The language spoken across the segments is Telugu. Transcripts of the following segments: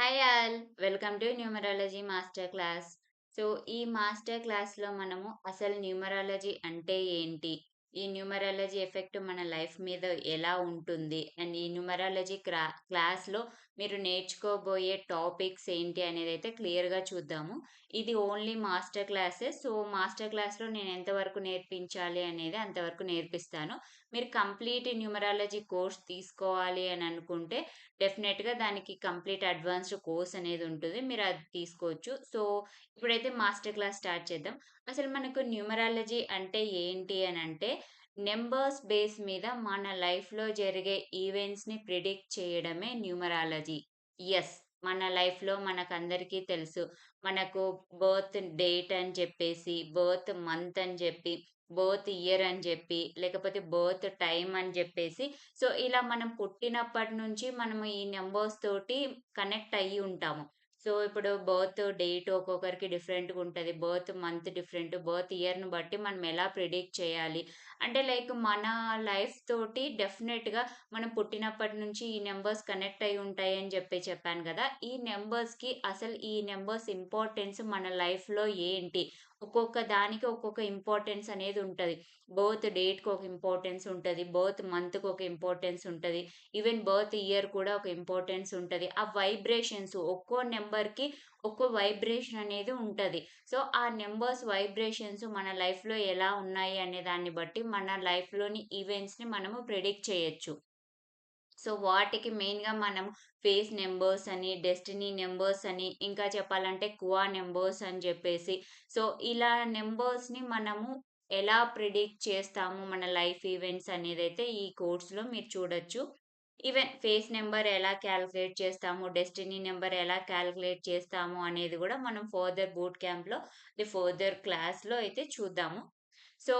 Hi all. Welcome to numerology master class. So ఈ మాస్టర్ క్లాస్లో మనము అసలు న్యూమరాలజీ అంటే ఏంటి? ఈ న్యూమరాలజీ ఎఫెక్ట్ మన లైఫ్ మీద ఎలా ఉంటుంది? అండ్ ఈ న్యూమరాలజీ క్రా క్లాస్లో మీరు నేర్చుకోబోయే టాపిక్స్ ఏంటి అనేది అయితే క్లియర్గా చూద్దాము. ఇది only master classes. So master క్లాస్లో నేను ఎంతవరకు నేర్పించాలి అనేది అంతవరకు నేర్పిస్తాను. మీరు కంప్లీట్ న్యూమరాలజీ కోర్స్ తీసుకోవాలి అని అనుకుంటే డెఫినెట్గా దానికి కంప్లీట్ అడ్వాన్స్డ్ కోర్స్ అనేది ఉంటుంది. మీరు అది తీసుకోవచ్చు. సో ఇప్పుడైతే మాస్టర్ క్లాస్ స్టార్ట్ చేద్దాం. అసలు మనకు న్యూమరాలజీ అంటే ఏంటి అని అంటే నెంబర్స్ బేస్ మీద మన లైఫ్లో జరిగే ఈవెంట్స్ని ప్రిడిక్ట్ చేయడమే న్యూమరాలజీ. ఎస్ మన లైఫ్లో మనకందరికీ తెలుసు. మనకు బర్త్ డేట్ అని చెప్పేసి బర్త్ మంత్ అని చెప్పి బర్త్ ఇయర్ అని చెప్పి లేకపోతే బర్త్ టైం అని చెప్పేసి సో ఇలా మనం పుట్టినప్పటి నుంచి మనము ఈ నెంబర్స్ తోటి కనెక్ట్ అయ్యి ఉంటాము. సో ఇప్పుడు బర్త్ డేట్ ఒక్కొక్కరికి డిఫరెంట్గా ఉంటుంది. బర్త్ మంత్ డిఫరెంట్ బర్త్ ఇయర్ని బట్టి మనం ఎలా ప్రిడిక్ట్ చేయాలి? అంటే లైక్ మన లైఫ్ తోటి డెఫినెట్గా మనం పుట్టినప్పటి నుంచి ఈ నెంబర్స్ కనెక్ట్ అయి ఉంటాయి అని చెప్పి చెప్పాను కదా! ఈ నెంబర్స్కి అసలు ఈ నెంబర్స్ ఇంపార్టెన్స్ మన లైఫ్లో ఏంటి? ఒక్కొక్క దానికి ఒక్కొక్క ఇంపార్టెన్స్ అనేది ఉంటుంది. బర్త్ డేట్కి ఒక ఇంపార్టెన్స్ ఉంటుంది. బర్త్ మంత్కి ఒక ఇంపార్టెన్స్ ఉంటుంది. ఈవెన్ బర్త్ ఇయర్ కూడా ఒక ఇంపార్టెన్స్ ఉంటుంది. ఆ వైబ్రేషన్స్ ఒక్కో నెంబర్కి ఒక్కో వైబ్రేషన్ అనేది ఉంటుంది. సో ఆ నెంబర్స్ వైబ్రేషన్స్ మన లైఫ్లో ఎలా ఉన్నాయి అనే దాన్ని బట్టి మన లైఫ్లోని ఈవెంట్స్ని మనము ప్రిడిక్ట్ చేయొచ్చు. సో వాటికి మెయిన్గా మనం ఫేస్ నెంబర్స్ అని డెస్టినీ నెంబర్స్ అని ఇంకా చెప్పాలంటే కువా నెంబర్స్ అని చెప్పేసి. సో ఇలా నెంబర్స్ని మనము ఎలా ప్రిడిక్ట్ చేస్తాము మన లైఫ్ ఈవెంట్స్ అనేది అయితే ఈ కోర్స్లో మీరు చూడొచ్చు. ఈవెన్ ఫేస్ నెంబర్ ఎలా క్యాలిక్యులేట్ చేస్తాము డెస్టినీ నెంబర్ ఎలా క్యాలిక్యులేట్ చేస్తాము అనేది కూడా మనం ఫర్దర్ బూట్ క్యాంప్లో ది ఫర్దర్ క్లాస్లో అయితే చూద్దాము. సో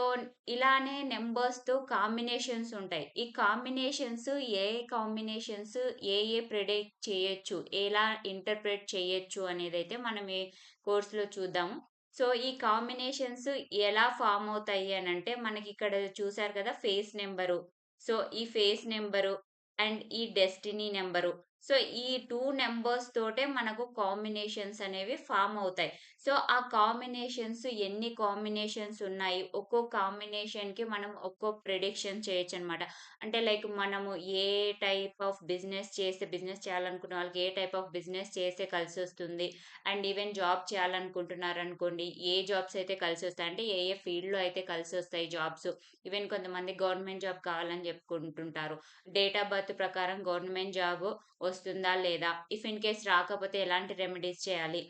ఇలానే నెంబర్స్తో కాంబినేషన్స్ ఉంటాయి. ఈ కాంబినేషన్స్ ఏ కాంబినేషన్స్ ఏ ఏ ప్రిడిక్ట్ చేయొచ్చు ఎలా ఇంటర్ప్రిట్ చేయొచ్చు అనేది అయితే మనం ఈ కోర్సులో చూద్దాము. సో ఈ కాంబినేషన్స్ ఎలా ఫామ్ అవుతాయి అని అంటే మనకి ఇక్కడ చూసారు కదా ఫేస్ నెంబరు. సో ఈ ఫేస్ నెంబరు అండ్ ఈ డెస్టినీ నెంబరు. సో ఈ టూ నెంబర్స్ తోటే మనకు కాంబినేషన్స్ అనేవి ఫామ్ అవుతాయి. సో ఆ కాంబినేషన్స్ ఎన్ని కాంబినేషన్స్ ఉన్నాయి? ఒక్కో కాంబినేషన్కి మనం ఒక్కో ప్రిడిక్షన్ చేయొచ్చు అనమాట అంటే లైక్ మనము ఏ టైప్ ఆఫ్ బిజినెస్ చేస్తే బిజినెస్ చేయాలనుకున్న వాళ్ళకి ఏ టైప్ ఆఫ్ బిజినెస్ చేస్తే కలిసి వస్తుంది అండ్ ఈవెన్ జాబ్ చేయాలనుకుంటున్నారు అనుకోండి ఏ జాబ్స్ అయితే కలిసి వస్తాయి అంటే ఏ ఏ ఫీల్డ్లో అయితే కలిసి వస్తాయి జాబ్స్? ఈవెన్ కొంతమంది గవర్నమెంట్ జాబ్ కావాలని చెప్పుకుంటుంటారు. డేట్ ఆఫ్ బర్త్ ప్రకారం గవర్నమెంట్ జాబ్ వస్తుందా లేదా? ఇఫ్ ఇన్ కేస్ రాకపోతే ఎలాంటి రెమెడీస్ చేయాలి?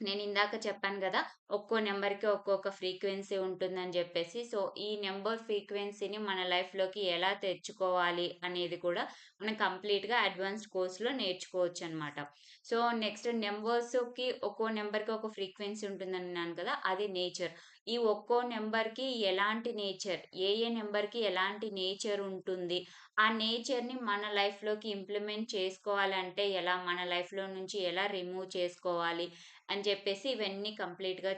నేను ఇందాక చెప్పాను కదా ఒక్కో నెంబర్కి ఒక్కొక్క ఫ్రీక్వెన్సీ ఉంటుందని చెప్పేసి సో ఈ నెంబర్ ఫ్రీక్వెన్సీని మన లైఫ్లోకి ఎలా తెచ్చుకోవాలి అనేది కూడా మనం కంప్లీట్గా అడ్వాన్స్డ్ కోర్స్లో నేర్చుకోవచ్చు అనమాట సో నెక్స్ట్ నెంబర్స్కి ఒక్కో నెంబర్కి ఒక ఫ్రీక్వెన్సీ ఉంటుందన్నాను కదా అది నేచర్ ఈ ఒక్కో నెంబర్కి ఎలాంటి నేచర్ ఏ ఏ నెంబర్కి ఎలాంటి నేచర్ ఉంటుంది ఆ నేచర్ని మన లైఫ్లోకి ఇంప్లిమెంట్ చేసుకోవాలంటే ఎలా మన లైఫ్లో నుంచి ఎలా రిమూవ్ చేసుకోవాలి అని చెప్పేసి ఇవన్నీ కంప్లీట్గా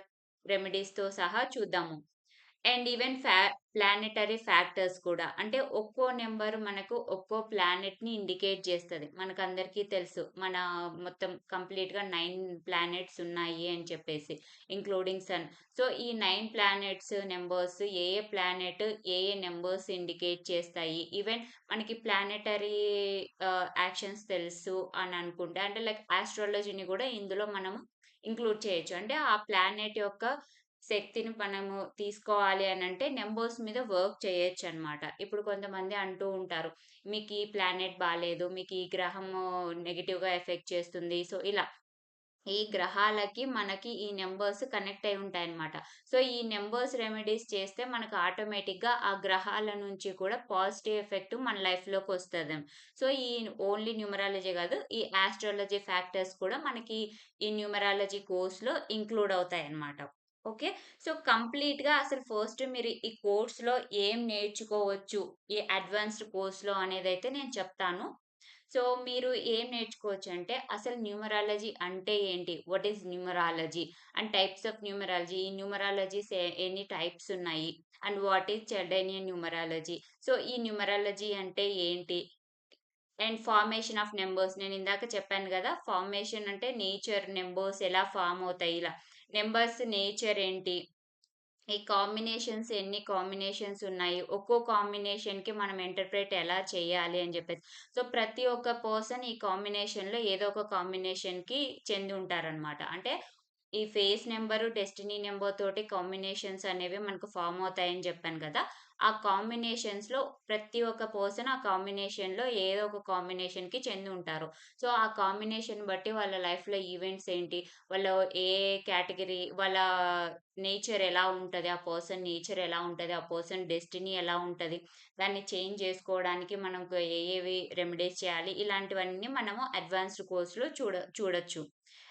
రెమెడీస్తో సహా చూద్దాము. అండ్ ఈవెన్ ఫ్యా ప్లానెటరీ ఫ్యాక్టర్స్ కూడా. అంటే ఒక్కో నెంబర్ మనకు ఒక్కో ప్లానెట్ని ఇండికేట్ చేస్తుంది. మనకు అందరికీ తెలుసు. మన మొత్తం కంప్లీట్గా నైన్ ప్లానెట్స్ ఉన్నాయి అని చెప్పేసి ఇంక్లూడింగ్ సన్. సో ఈ నైన్ ప్లానెట్స్ నెంబర్స్ ఏ ఏ ప్లానెట్ ఏ ఏ నెంబర్స్ ఇండికేట్ చేస్తాయి? ఈవెన్ మనకి ప్లానెటరీ యాక్షన్స్ తెలుసు అని అనుకుంటే అంటే లైక్ ఆస్ట్రాలజీని కూడా ఇందులో మనము ఇంక్లూడ్ చేయొచ్చు. అంటే ఆ ప్లానెట్ యొక్క శక్తిని మనము తీసుకోవాలి అని అంటే నెంబర్స్ మీద వర్క్ చేయొచ్చు అనమాట ఇప్పుడు కొంతమంది అంటూ ఉంటారు మీకు ఈ ప్లానెట్ బాగాలేదు మీకు ఈ గ్రహము నెగిటివ్గా ఎఫెక్ట్ చేస్తుంది. సో ఇలా. ఈ గ్రహాలకి మనకి ఈ నెంబర్స్ కనెక్ట్ అయి ఉంటాయి అనమాట సో ఈ నెంబర్స్ రెమెడీస్ చేస్తే మనకు ఆటోమేటిక్గా ఆ గ్రహాల నుంచి కూడా పాజిటివ్ ఎఫెక్ట్ మన లైఫ్లోకి వస్తుంది. సో ఈ ఓన్లీ న్యూమరాలజీ కాదు ఈ ఆస్ట్రాలజీ ఫ్యాక్టర్స్ కూడా మనకి ఈ న్యూమరాలజీ కోర్స్లో ఇంక్లూడ్ అవుతాయి అన్నమాట ఓకే? సో కంప్లీట్గా అసలు ఫస్ట్ మీరు ఈ కోర్స్లో ఏం నేర్చుకోవచ్చు? ఈ అడ్వాన్స్డ్ కోర్స్లో అనేది అయితే నేను చెప్తాను. సో మీరు ఏం నేర్చుకోవచ్చు అంటే అసలు న్యూమరాలజీ అంటే ఏంటి? What is numerology? And types of numerology? ఈ న్యూమరాలజీస్ ఎన్ని టైప్స్ ఉన్నాయి? And what is Chaldean numerology? So ఈ న్యూమరాలజీ అంటే ఏంటి? And formation of numbers. నేను ఇందాక చెప్పాను కదా ఫార్మేషన్ అంటే నేచర్ నెంబర్స్ ఎలా ఫామ్ అవుతాయి? ఇలా. నెంబర్స్ నేచర్ ఏంటి? ఈ కాంబినేషన్స్ ఎన్ని కాంబినేషన్స్ ఉన్నాయి? ఒక్కో కాంబినేషన్‌కి మనం ఇంటర్ప్రిట్ ఎలా చేయాలి అని చెప్పేసి సో, ప్రతి ఒక్క పర్సన్ ఈ కాంబినేషన్‌లో ఏదో ఒక కాంబినేషన్‌కి చెంది ఉంటారనమాట. అంటే ఈ ఫేస్ నెంబరు డెస్టినీ నెంబర్ తోటి కాంబినేషన్స్ అనేవి మనకు ఫార్మ్ అవుతాయని చెప్పాను కదా ఆ కాంబినేషన్స్‌లో ప్రతి ఒక్క పర్సన్ ఆ కాంబినేషన్‌లో ఏదో ఒక కాంబినేషన్‌కి చెంది ఉంటారు. సో, ఆ కాంబినేషన్ బట్టి వాళ్ళ లైఫ్‌లో ఈవెంట్స్ ఏంటి? వాళ్ళ ఏ కేటగిరీ వాళ్ళ నేచర్ ఎలా ఉంటుంది ఆ పర్సన్ నేచర్ ఎలా ఉంటుంది ఆ పర్సన్ డెస్టినీ ఎలా ఉంటుంది దాన్ని చేంజ్ చేసుకోవడానికి మనకు ఏ ఏవి రెమెడీస్ చేయాలి? ఇలాంటివన్నీ మనము అడ్వాన్స్‌డ్ కోర్సులో చూడ చూడొచ్చు.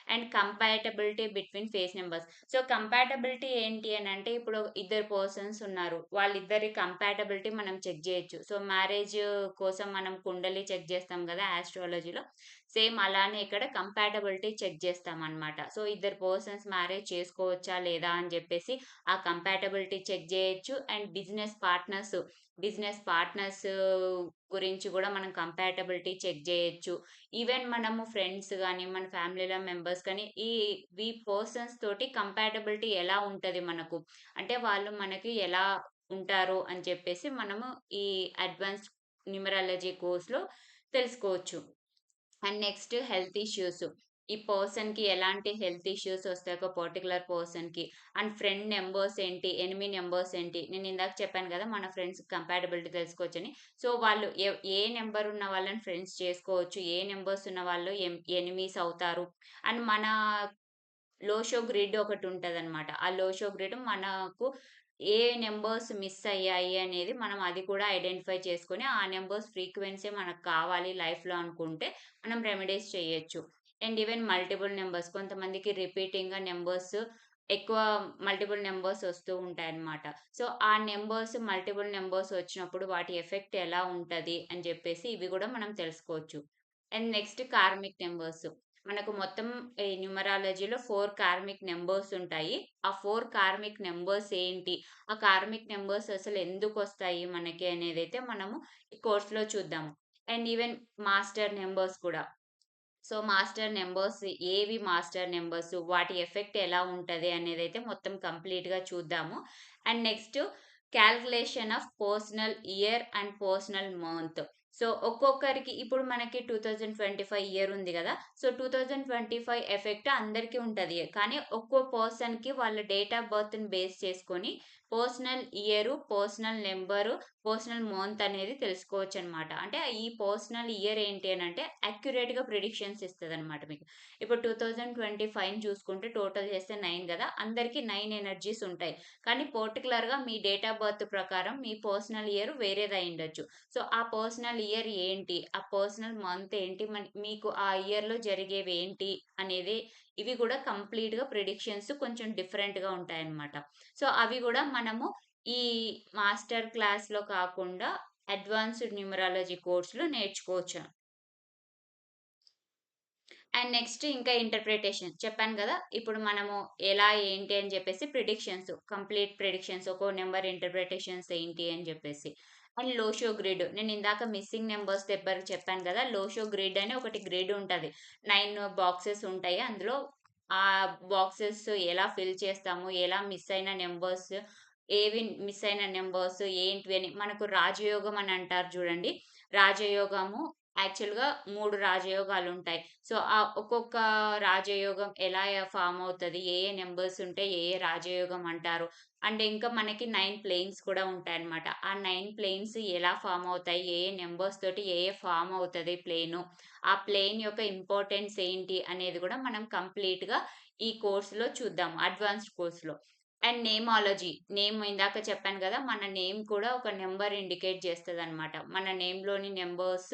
And compatibility between face numbers. So, compatibility ఏంటి అని అంటే ఇప్పుడు ఇద్దరు పర్సన్స్ ఉన్నారు. వాళ్ళిద్దరి కంపాటబిలిటీ మనం చెక్ చేయొచ్చు. సో, మ్యారేజ్ కోసం మనం కుండలి చెక్ చేస్తాం కదా ఆస్ట్రాలజీలో. సేమ్ అలానే ఇక్కడ కంపాటబిలిటీ చెక్ చేస్తాం అనమాట సో, ఇద్దరు పర్సన్స్ మ్యారేజ్ చేసుకోవచ్చా? లేదా? అని చెప్పేసి ఆ కంపాటబిలిటీ చెక్ చేయొచ్చు and business partners, business partners గురించి కూడా మనం కంపాటబిలిటీ చెక్ చేయొచ్చు ఈవెన్ మనము ఫ్రెండ్స్ కానీ మన ఫ్యామిలీలో మెంబర్స్ కానీ ఈ వీ పర్సన్స్ తోటి కంపాటబిలిటీ ఎలా ఉంటుంది మనకు? అంటే వాళ్ళు మనకి ఎలా ఉంటారు అని చెప్పేసి మనము ఈ అడ్వాన్స్డ్ న్యూమరాలజీ కోర్స్‌లో తెలుసుకోవచ్చు. And next health issues. ఈ పర్సన్‌కి ఎలాంటి హెల్త్ ఇష్యూస్ వస్తాయి ఒక పర్టిక్యులర్ పర్సన్‌కి. అండ్ ఫ్రెండ్ నెంబర్స్ ఏంటి? ఎనిమి నెంబర్స్ ఏంటి? నేను ఇందాక చెప్పాను కదా మన ఫ్రెండ్స్ కంపాటబిలిటీ తెలుసుకోవచ్చని. సో, వాళ్ళు ఏ నెంబర్ ఉన్న వాళ్ళని ఫ్రెండ్స్ చేసుకోవచ్చు. ఏ నెంబర్స్ ఉన్న వాళ్ళు ఎం ఎనిమీస్ అవుతారు. అండ్ మన లోషో గ్రిడ్ ఒకటి ఉంటుంది అనమాట ఆ లోషో గ్రిడ్ మనకు ఏ నెంబర్స్ మిస్ అయ్యాయి అనేది మనం అది కూడా ఐడెంటిఫై చేసుకొని, ఆ నెంబర్స్ ఫ్రీక్వెన్సీ మనకు కావాలి లైఫ్‌లో అనుకుంటే మనం రెమెడీస్ చేయొచ్చు. అండ్ ఈవెన్ మల్టిపుల్ నెంబర్స్ కొంతమందికి రిపీటింగ్‌గా నెంబర్స్ ఎక్కువ మల్టిపుల్ నెంబర్స్ వస్తూ ఉంటాయి అన్నమాట సో, ఆ నెంబర్స్ మల్టిపుల్ నెంబర్స్ వచ్చినప్పుడు వాటి ఎఫెక్ట్ ఎలా ఉంటుంది అని చెప్పేసి ఇవి కూడా మనం తెలుసుకోవచ్చు. అండ్ నెక్స్ట్ కార్మిక్ నెంబర్స్ మనకు మొత్తం ఈ న్యూమరాలజీలో ఫోర్ కార్మిక్ నెంబర్స్ ఉంటాయి. ఆ ఫోర్ కార్మిక్ నెంబర్స్ ఏంటి? ఆ కార్మిక్ నెంబర్స్ అసలు ఎందుకు వస్తాయి మనకి అనేది అయితే మనము ఈ కోర్స్‌లో చూద్దాము. అండ్ ఈవెన్ మాస్టర్ నెంబర్స్ కూడా. సో, మాస్టర్ నెంబర్స్ ఏవి మాస్టర్ నెంబర్స్ వాటి ఎఫెక్ట్ ఎలా ఉంటుంది అనేది అయితే మొత్తం కంప్లీట్‌గా చూద్దాము. And next calculation of personal year and personal month. So, ఒక్కొక్కరికి ఇప్పుడు మనకి 2025 ఇయర్ ఉంది కదా. సో, 2025 ఎఫెక్ట్ అందరికి ఉంటుంది. కానీ ఒక్కో పర్సన్‌కి వాళ్ళ డేట్ ఆఫ్ బర్త్‌ని బేస్ చేసుకొని personal year, personal number personal month అనేది తెలుసుకోవచ్చు అనమాట అంటే ఈ పర్సనల్ ఇయర్ ఏంటి అని అంటే అక్యురేట్గా ప్రిడిక్షన్స్ ఇస్తదనమాట మీకు. ఇప్పుడు 2025ని చూసుకుంటే టోటల్ చేస్తే నైన్ కదా అందరికీ నైన్ ఎనర్జీస్ ఉంటాయి. కానీ పర్టిక్యులర్‌గా మీ డేట్ ఆఫ్ బర్త్ ప్రకారం మీ పర్సనల్ ఇయర్ వేరేదయ్యుండొచ్చు. సో, ఆ పర్సనల్ ఇయర్ ఏంటి? ఆ పర్సనల్ మంత్ ఏంటి? మన్ మీకు ఆ ఇయర్‌లో జరిగేవి ఏంటి? అనేది ఇవి కూడా కంప్లీట్‌గా ప్రిడిక్షన్స్ కొంచెం డిఫరెంట్‌గా ఉంటాయన్నమాట. సో, అవి కూడా మనము ఈ మాస్టర్ క్లాస్‌లో కాకుండా అడ్వాన్స్డ్ న్యూమరాలజీ కోర్సులో నేర్చుకోవచ్చు. అండ్ నెక్స్ట్ ఇంకా ఇంటర్ప్రిటేషన్. చెప్పాను కదా ఇప్పుడు మనము ఎలా ఏంటి అని చెప్పేసి ప్రిడిక్షన్స్ కంప్లీట్ ప్రిడిక్షన్స్ ఒక్కో నెంబర్ ఇంటర్ప్రిటేషన్స్ ఏంటి అని చెప్పేసి అండ్ లోషో గ్రిడ్. నేను ఇందాక మిస్సింగ్ నెంబర్స్ దగ్గర చెప్పాను కదా లోషో గ్రిడ్ అని ఒకటి గ్రిడ్ ఉంటుంది నైన్ బాక్సెస్ ఉంటాయి. అందులో ఆ బాక్సెస్ ఎలా ఫిల్ చేస్తాము? ఎలా మిస్ అయిన నెంబర్స్ ఏవి మిస్ అయిన నెంబర్స్ ఏంటివి అని మనకు రాజయోగం అని అంటారు చూడండి రాజయోగము యాక్చువల్‌గా మూడు రాజయోగాలు ఉంటాయి సో, ఆ ఒక్కొక్క రాజయోగం ఎలా ఫామ్ అవుతుంది ఏ ఏ నెంబర్స్ ఉంటే ఏ ఏ రాజయోగం అంటారు? అండ్ ఇంకా మనకి నైన్ ప్లేన్స్ కూడా ఉంటాయన్నమాట. ఆ నైన్ ప్లేన్స్ ఎలా ఫామ్ అవుతాయి? ఏ ఏ నెంబర్స్ తోటి ఏ ఏ ఫామ్ అవుతుంది ప్లేను? ఆ ప్లేన్ యొక్క ఇంపార్టెన్స్ ఏంటి? అనేది కూడా మనం కంప్లీట్‌గా ఈ కోర్స్‌లో చూద్దాం. అడ్వాన్స్డ్ కోర్స్‌లో. And namology. నేమ్ ఇందాక చెప్పాను కదా మన నేమ్ కూడా ఒక నెంబర్ ఇండికేట్ చేస్తుంది అనమాట మన నేమ్‌లోని నెంబర్స్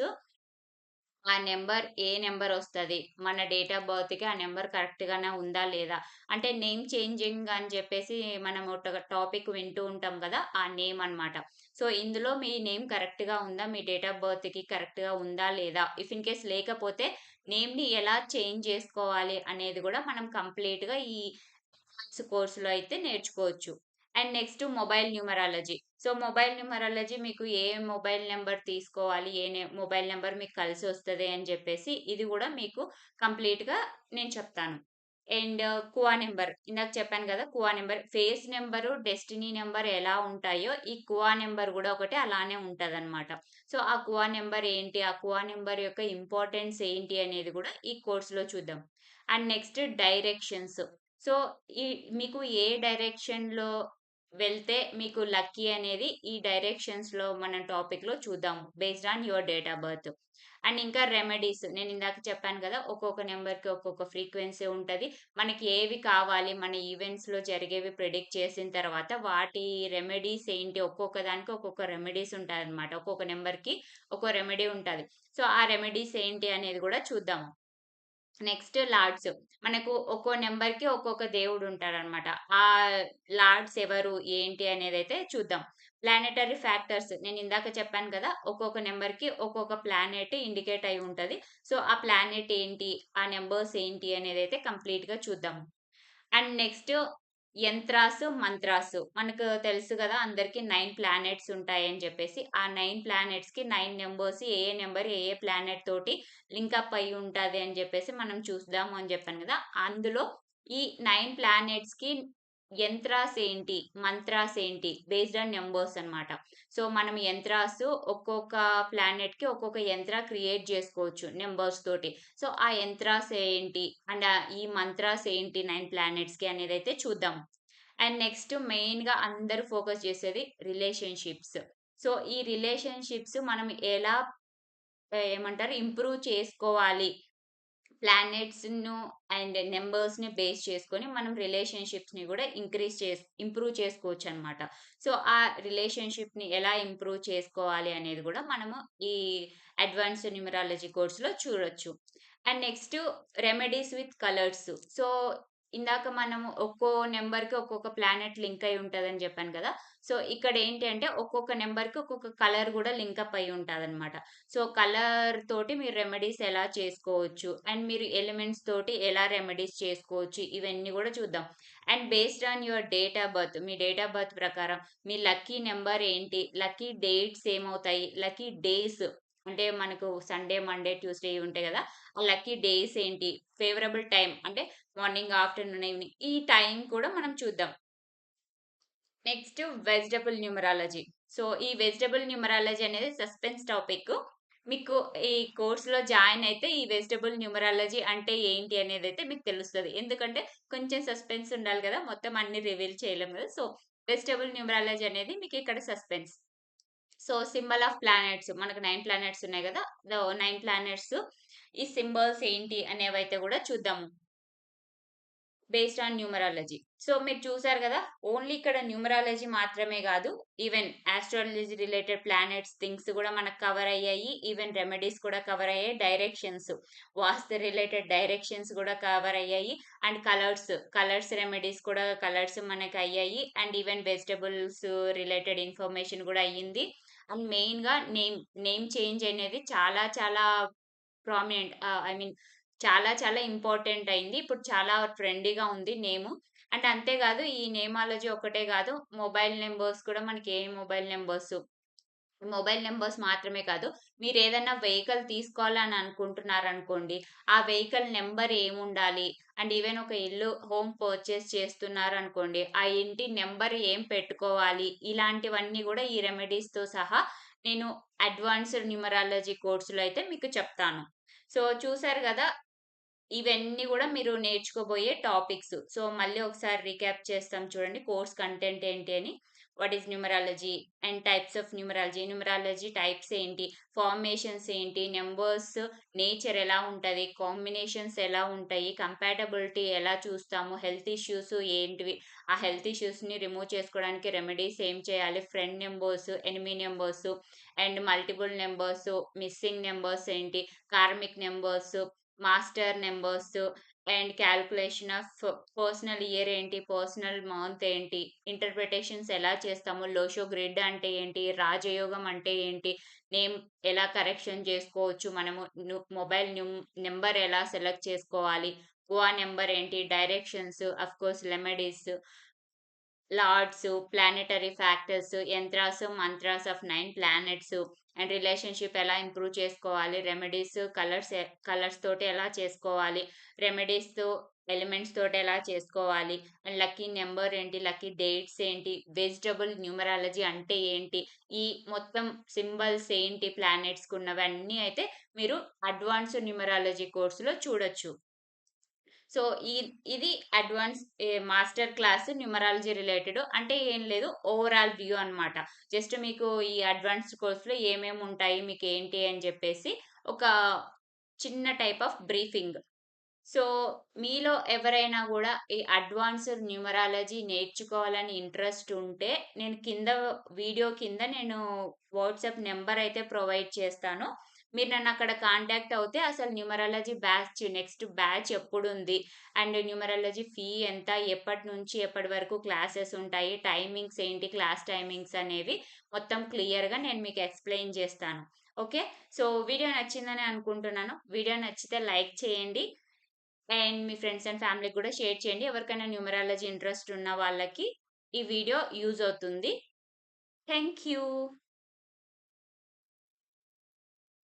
ఆ నెంబర్ ఏ నెంబర్ వస్తుంది మన డేట్ ఆఫ్ బర్త్‌కి ఆ నెంబర్ కరెక్ట్‌గానే ఉందా? లేదా? అంటే నేమ్ చేంజింగ్ అని చెప్పేసి మనం ఒక టాపిక్ వింటూ ఉంటాం కదా ఆ నేమ్ అన్నమాట. సో, ఇందులో మీ నేమ్ కరెక్ట్‌గా ఉందా? మీ డేట్ ఆఫ్ బర్త్‌కి కరెక్ట్‌గా ఉందా? లేదా? ఇఫ్ ఇన్ కేస్ లేకపోతే నేమ్‌ని ఎలా చేంజ్ చేసుకోవాలి అనేది కూడా మనం కంప్లీట్‌గా ఈ కోర్సులో అయితే నేర్చుకోవచ్చు. And next mobile numerology. So, mobile numerology మీకు ఏ మొబైల్ నెంబర్ తీసుకోవాలి, ఏ మొబైల్ నెంబర్ మీకు కలిసి వస్తుంది అని చెప్పేసి ఇది కూడా మీకు కంప్లీట్‌గా నేను చెప్తాను. అండ్ కువా నెంబర్ ఇందాక చెప్పాను కదా Kuan number face number destiny number ఎలా ఉంటాయో ఈ కువా నెంబర్ కూడా ఒకటి అలానే ఉంటదనమాట. సో, ఆ కువా నెంబర్ ఏంటి? ఆ కువా నెంబర్ యొక్క ఇంపార్టెన్స్ ఏంటి? అనేది కూడా ఈ కోర్స్‌లో చూద్దాం. And next directions. సో, ఈ మీకు ఏ డైరెక్షన్‌లో వెళ్తే మీకు లక్కీ అనేది ఈ డైరెక్షన్స్‌లో మనం టాపిక్‌లో చూద్దాం. Based on your date of birth. And ఇంకా రెమెడీస్ నేను ఇందాక చెప్పాను కదా ఒక్కొక్క నెంబర్కి ఒక్కొక్క ఫ్రీక్వెన్సీ ఉంటది. మనకి ఏవి కావాలి మన ఈవెంట్స్‌లో జరిగేవి ప్రిడిక్ట్ చేసిన తర్వాత వాటి రెమెడీస్ ఏంటి? ఒక్కొక్క దానికి ఒక్కొక్క రెమెడీస్ ఉంటాయన్నమాట. ఒక్కొక్క నెంబర్కి ఒక్కో రెమెడీ ఉంటది. సో, ఆ రెమెడీస్ ఏంటి అనేది కూడా చూద్దాము. Next lords. మనకు ఒక్కో నెంబర్కి ఒక్కొక్క దేవుడు ఉంటాడనమాట. ఆ లార్డ్స్ ఎవరు? ఏంటి? అనేది అయితే చూద్దాం. ప్లానెటరీ ఫ్యాక్టర్స్ నేను ఇందాక చెప్పాను కదా ఒక్కొక్క నెంబర్కి ఒక్కొక్క ప్లానెట్ ఇండికేట్ అయి ఉంటుంది సో, ఆ ప్లానెట్ ఏంటి? ఆ నెంబర్స్ ఏంటి? అనేది అయితే కంప్లీట్‌గా చూద్దాం. And next yantras, mantras. మనకు తెలుసు కదా అందరికి నైన్ ప్లానెట్స్ ఉంటాయని చెప్పేసి ఆ నైన్ ప్లానెట్స్‌కి నైన్ నెంబర్స్ ఏ ఏ నెంబర్ ఏ ఏ ప్లానెట్ తోటి లింకప్ అయి ఉంటుంది అని చెప్పేసి మనం చూద్దాము అని చెప్పాను కదా అందులో ఈ నైన్ ప్లానెట్స్‌కి యంత్రాస్ ఏంటి? మంత్రాస్ ఏంటి? బేస్డ్ ఆన్ నెంబర్స్ అనమాట సో, మనం యంత్రాస్ ఒక్కొక్క ప్లానెట్‌కి ఒక్కొక్క యంత్ర క్రియేట్ చేసుకోవచ్చు నెంబర్స్ తోటి. సో, ఆ యంత్రాస్ ఏంటి? అండ్ ఈ మంత్రాస్ ఏంటి 9 ప్లానెట్స్‌కి అయితే చూద్దాం. అండ్ నెక్స్ట్ మెయిన్‌గా అందరూ ఫోకస్ చేసేది రిలేషన్‌షిప్స్. సో, ఈ రిలేషన్‌షిప్స్ మనం ఎలా ఏమంటారు ఇంప్రూవ్ చేసుకోవాలి. ప్లానెట్స్‌ను అండ్ నెంబర్స్ని బేస్ చేసుకొని మనం రిలేషన్‌షిప్స్‌ని కూడా ఇంక్రీజ్ చేసు ఇంప్రూవ్ చేసుకోవచ్చు అనమాట సో, ఆ రిలేషన్‌షిప్‌ని ఎలా ఇంప్రూవ్ చేసుకోవాలి అనేది కూడా మనము ఈ అడ్వాన్స్డ్ న్యూమరాలజీ కోర్స్‌లో చూడొచ్చు. And next remedies with colours. So, ఇందాక మనము ఒక్కో నెంబర్కి ఒక్కొక్క ప్లానెట్ లింక్ అయి ఉంటుందని చెప్పాను కదా సో, ఇక్కడ ఏంటి అంటే ఒక్కొక్క నెంబర్కి ఒక్కొక్క కలర్ కూడా లింక్ అప్ అయి ఉంటదనమాట. సో, కలర్ తోటి మీరు రెమెడీస్ ఎలా చేసుకోవచ్చు. అండ్ మీరు ఎలిమెంట్స్ తోటి ఎలా రెమెడీస్ చేసుకోవచ్చు. ఇవన్నీ కూడా చూద్దాం. And based on your date of birth me date of birth ప్రకారం మీ లక్కీ నెంబర్ ఏంటి? లక్కీ డేట్స్ ఏమవుతాయి? లక్కీ డేస్ అంటే మనకు సండే, మండే, ట్యూస్‌డే ఉంటాయి కదా ఆ లక్కీ డేస్ ఏంటి? ఫేవరబుల్ టైం అంటే మార్నింగ్, ఆఫ్టర్‌నూన్, ఈవినింగ్ ఈ టైం కూడా మనం చూద్దాం. Next vegetable numerology. సో, ఈ వెజిటబుల్ న్యూమరాలజీ అనేది సస్పెన్స్ టాపిక్. మీకు ఈ కోర్స్‌లో జాయిన్ అయితే ఈ వెజిటబుల్ న్యూమరాలజీ అంటే ఏంటి అనేది అయితే మీకు తెలుస్తుంది ఎందుకంటే కొంచెం సస్పెన్స్ ఉండాలి కదా మొత్తం అన్ని రివీల్ చేయలేం కదా సో, వెజిటబుల్ న్యూమరాలజీ అనేది మీకు ఇక్కడ suspense. So, symbol of planets మనకు నైన్ ప్లానెట్స్ ఉన్నాయి కదా నైన్ ప్లానెట్స్ ఈ సింబల్స్ ఏంటి అనేవైతే కూడా చూద్దాము. Based on numerology. సో, మీరు చూసారు కదా ఓన్లీ ఇక్కడ న్యూమరాలజీ మాత్రమే కాదు even astrology related planets things కూడా మనకు కవర్ అయ్యాయి. ఈవెన్ రెమెడీస్ కూడా కవర్ అయ్యాయి. డైరెక్షన్స్ వాస్తు రిలేటెడ్ డైరెక్షన్స్ కూడా కవర్ అయ్యాయి. అండ్ కలర్స్, కలర్స్ రెమెడీస్ కూడా కలర్స్ మనకు అయ్యాయి. And even vegetables related information కూడా అయ్యింది. అండ్ మెయిన్‌గా నేమ్, నేమ్ చేంజ్ అనేది చాలా చాలా ప్రామినెంట్ ఐ మీన్ చాలా చాలా ఇంపార్టెంట్ అయింది. ఇప్పుడు చాలా ట్రెండీగా ఉంది నేము. అండ్ అంతేకాదు ఈ నేమాలజీ ఒకటే కాదు మొబైల్ నెంబర్స్ కూడా మనకి ఏ మొబైల్ నెంబర్స్ మొబైల్ నెంబర్స్ మాత్రమే కాదు. మీరు ఏదైనా వెహికల్ తీసుకోవాలని అనుకుంటున్నారనుకోండి. ఆ వెహికల్ నెంబర్ ఏముండాలి? అండ్ ఈవెన్ ఒక ఇల్లు హోమ్ పర్చేస్ చేస్తున్నారనుకోండి. ఆ ఇంటి నెంబర్ ఏం పెట్టుకోవాలి? ఇలాంటివన్నీ కూడా ఈ రెమెడీస్‌తో సహా నేను అడ్వాన్స్డ్ న్యూమరాలజీ కోర్సులో అయితే మీకు చెప్తాను. సో, చూసారు కదా ఇవన్నీ కూడా మీరు నేర్చుకోబోయే టాపిక్స్. సో, మళ్ళీ ఒకసారి రీక్యాప్ చేస్తాం చూడండి. కోర్స్ కంటెంట్ ఏంటి అని. What is numerology? And types of numerology. Numerology types ఏంటి? ఫార్మేషన్స్ ఏంటి? నెంబర్స్ నేచర్ ఎలా ఉంటుంది కాంబినేషన్స్ ఎలా ఉంటాయి? కంపాటబిలిటీ ఎలా చూస్తాము? హెల్త్ ఇష్యూస్ ఏంటివి? ఆ హెల్త్ ఇష్యూస్‌ని రిమూవ్ చేసుకోవడానికి రెమెడీస్ ఏం చేయాలి? Friend numbers enemy numbers and multiple numbers missing numbers ఏంటి? Karmic numbers master numbers and calculation of personal year ఏంటి? పర్సనల్ మంత్ ఏంటి? ఇంటర్ప్రిటేషన్స్ ఎలా చేస్తాము? లోషో గ్రిడ్ అంటే ఏంటి? రాజయోగం అంటే ఏంటి? నేమ్ ఎలా కరెక్షన్ చేసుకోవచ్చు? మనము మొబైల్ నెంబర్ ఎలా సెలెక్ట్ చేసుకోవాలి? గోవా నెంబర్ ఏంటి? Directions of course remedies lords, planetary factors, yantras, mantras of nine planets and relationship ఎలా ఇంప్రూవ్ చేసుకోవాలి, రెమెడీస్, కలర్స్ కలర్స్ తోటి ఎలా చేసుకోవాలి, రెమెడీస్‌తో ఎలిమెంట్స్ తోటి ఎలా చేసుకోవాలి, అండ్ లక్కీ నెంబర్ ఏంటి, లక్కీ డేట్స్ ఏంటి, వెజిటబుల్ న్యూమరాలజీ అంటే ఏంటి, ఈ మొత్తం సింబల్స్ ఏంటి ప్లానెట్స్‌కున్నవి అన్నీ అయితే మీరు అడ్వాన్స్డ్ న్యూమరాలజీ కోర్స్‌లో చూడొచ్చు. సో, ఈ ఇది advance master class numerology related. అంటే ఏం లేదు ఓవరాల్ వ్యూ అనమాట జస్ట్ మీకు ఈ అడ్వాన్స్డ్ కోర్సులో ఏమేమి ఉంటాయి, మీకు ఏంటి అని చెప్పేసి ఒక చిన్న టైప్ ఆఫ్ బ్రీఫింగ్. సో, మీలో ఎవరైనా కూడా ఈ అడ్వాన్స్డ్ న్యూమరాలజీ నేర్చుకోవాలని ఇంట్రెస్ట్ ఉంటే, నేను కింద వీడియో కింద నేను వాట్సాప్ నెంబర్ అయితే ప్రొవైడ్ చేస్తాను. మీరు నన్ను అక్కడ కాంటాక్ట్ అవుతే అసలు న్యూమరాలజీ బ్యాచ్ నెక్స్ట్ బ్యాచ్ ఎప్పుడుంది, అండ్ న్యూమరాలజీ ఫీ ఎంత, ఎప్పటి నుంచి ఎప్పటి వరకు క్లాసెస్ ఉంటాయి, టైమింగ్స్ ఏంటి, క్లాస్ టైమింగ్స్ అనేవి మొత్తం క్లియర్‌గా నేను మీకు ఎక్స్‌ప్లెయిన్ చేస్తాను. ఓకే. సో, వీడియో నచ్చిందని అనుకుంటున్నాను. వీడియో నచ్చితే లైక్ చేయండి. అండ్ మీ ఫ్రెండ్స్ అండ్ ఫ్యామిలీకి కూడా షేర్ చేయండి. ఎవరికైనా న్యూమరాలజీ ఇంట్రెస్ట్ ఉన్న వాళ్ళకి ఈ వీడియో యూజ్ అవుతుంది. Thank you.